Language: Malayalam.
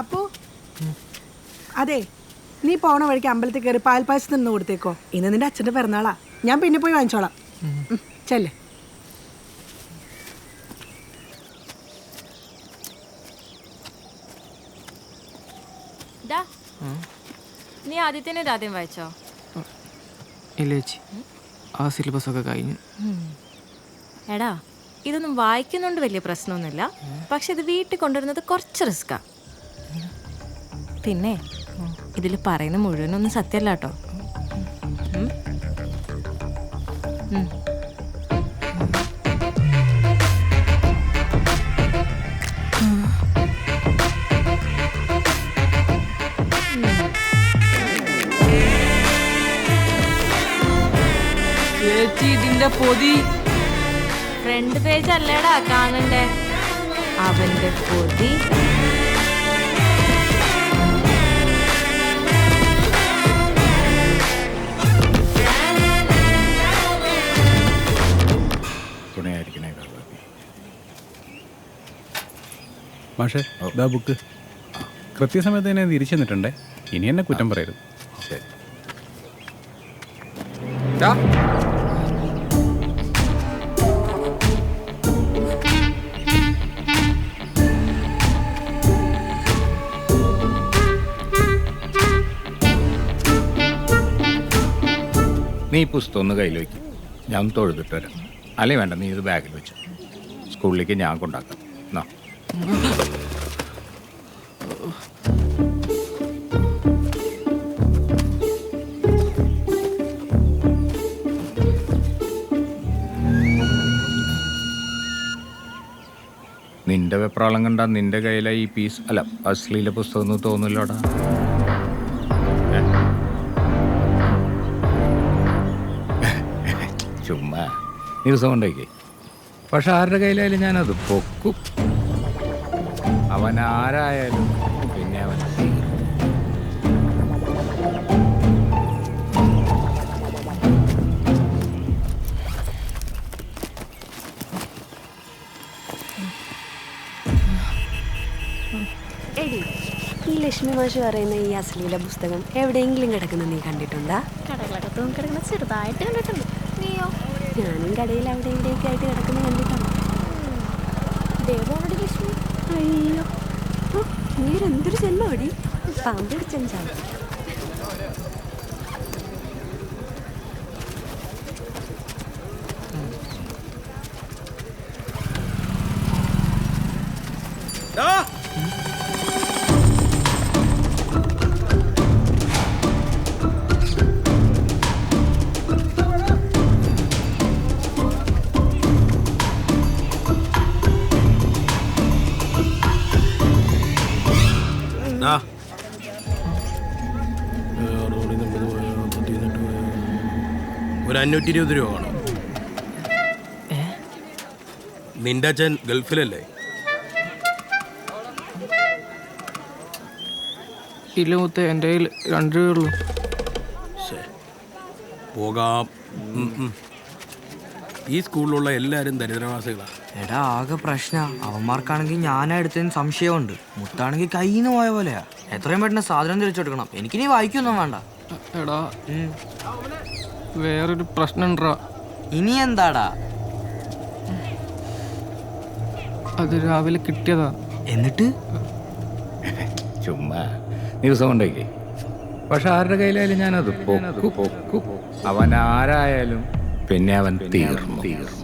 അപ്പോ അതെ നീ പോണ വഴിക്ക് അമ്പലത്തിൽ കയറി പാൽപ്പായസം നിന്ന് കൊടുത്തേക്കോ. ഇന്ന് നിന്റെ അച്ഛന്റെ പിറന്നാളാ. ഞാൻ പിന്നെ പോയി വാങ്ങിച്ചോളാം. ചെല്ലേ. നീ ആദ്യത്തേനെ ആദ്യം വായിച്ചോ? ഇല്ല ചേച്ചി. ആ സിലബസ് ഒക്കെ കഴിഞ്ഞു എടാ ഇതൊന്നും വായിക്കുന്നോണ്ട് വലിയ പ്രശ്നമൊന്നുമില്ല. പക്ഷെ ഇത് വീട്ടിൽ കൊണ്ടുവരുന്നത് കുറച്ച് റിസ്ക്കാ. പിന്നെ ഇതിൽ പറയുന്ന മുഴുവനൊന്നും സത്യമല്ല കേട്ടോ. ഇതിന്റെ പൊതി. ഫ്രണ്ട് പേജ് അല്ലേടാ കാണണ്ടേ? അവന്റെ പൊതി. മാഷേ ഇതാ ബുക്ക്. കൃത്യസമയത്ത് തന്നെ തിരിച്ചു നിന്നിട്ടുണ്ടേ ഇനി എന്നെ കുറ്റം പറയരുത്. ശരി. നീ പുസ്തകം ഒന്ന് കയ്യിൽ വയ്ക്കും ഞാൻ ഒന്ന് തൊഴുതിട്ട് വരാം. അല്ലേ വേണ്ട നീ ഇത് ബാഗിൽ വെച്ചു. സ്കൂളിലേക്ക് ഞാൻ കൊണ്ടാക്കാം. എന്നാ നിന്റെ വെപ്രാളം കണ്ട നിന്റെ കയ്യിലെ ഈ പീസ് അല്ല അശ്ലീല പുസ്തകം ഒന്നും തോന്നില്ലോടാ? ചുമ്മാ. ദിവസം കൊണ്ടേക്ക് പക്ഷെ ആരുടെ കയ്യിലായാലും ഞാനത് പൊക്കും. അവൻ ആരായാലും പിന്നെ അവൻ. എടി ഈ ലക്ഷ്മി മാഷ് പറയുന്ന ഈ അശ്ലീല പുസ്തകം എവിടെയെങ്കിലും കിടക്കുന്ന നീ കണ്ടിട്ടുണ്ടാ? കടകളൊക്കെ കിടക്കുന്ന ചെറുതായിട്ട് കണ്ടിട്ടുണ്ട്. നീയോ? ഞാനും കടയിൽ അവിടെ ഇവിടെയൊക്കെ ആയിട്ട് കിടക്കുന്ന കണ്ടിട്ടുണ്ട് ലക്ഷ്മി അയ്യോ നീരെന്തൊരു ജന്മോടി പാമ്പ് പിടിച്ചാൽ ആ. ഒരു അഞ്ഞൂറ്റി ഇരുപത് രൂപ വേണം. നിന്റെ അച്ഛൻ ഗൾഫിലല്ലേ? ഇല്ല മുത്തേ എന്റെ കയ്യിൽ രണ്ട് രൂപയുള്ളൂ. പോകാം. ഈ സ്കൂളിലുള്ള എല്ലാരും ദരിദ്രവാസികളാണ് എടാ ആകെ പ്രശ്ന. അവന്മാർക്കാണെങ്കിൽ ഞാനാ എടുത്തതിന് സംശയമുണ്ട്. മുത്താണെങ്കിൽ കയ്യിൽ നിന്ന് പോയ പോലെയാ. എത്രയും പെട്ടെന്ന് സാധനം തിരിച്ചെടുക്കണം. എനിക്കിനി വായിക്കൊന്നും വേണ്ട. എടാ. വേറൊരു പ്രശ്നം ഉണ്ടോ? ഇനി എന്താടാ? അത് രാവിലെ കിട്ടിയതാ. എന്നിട്ട്? ചുമ്മാ. ദിവസം കൊണ്ടേക്ക് പക്ഷെ ആരുടെ കയ്യിലായാലും ഞാനത് പൊക്കു. പൊക്കു അവൻ ആരായാലും പിന്നെ അവൻ തീർന്നു. തീർന്നു.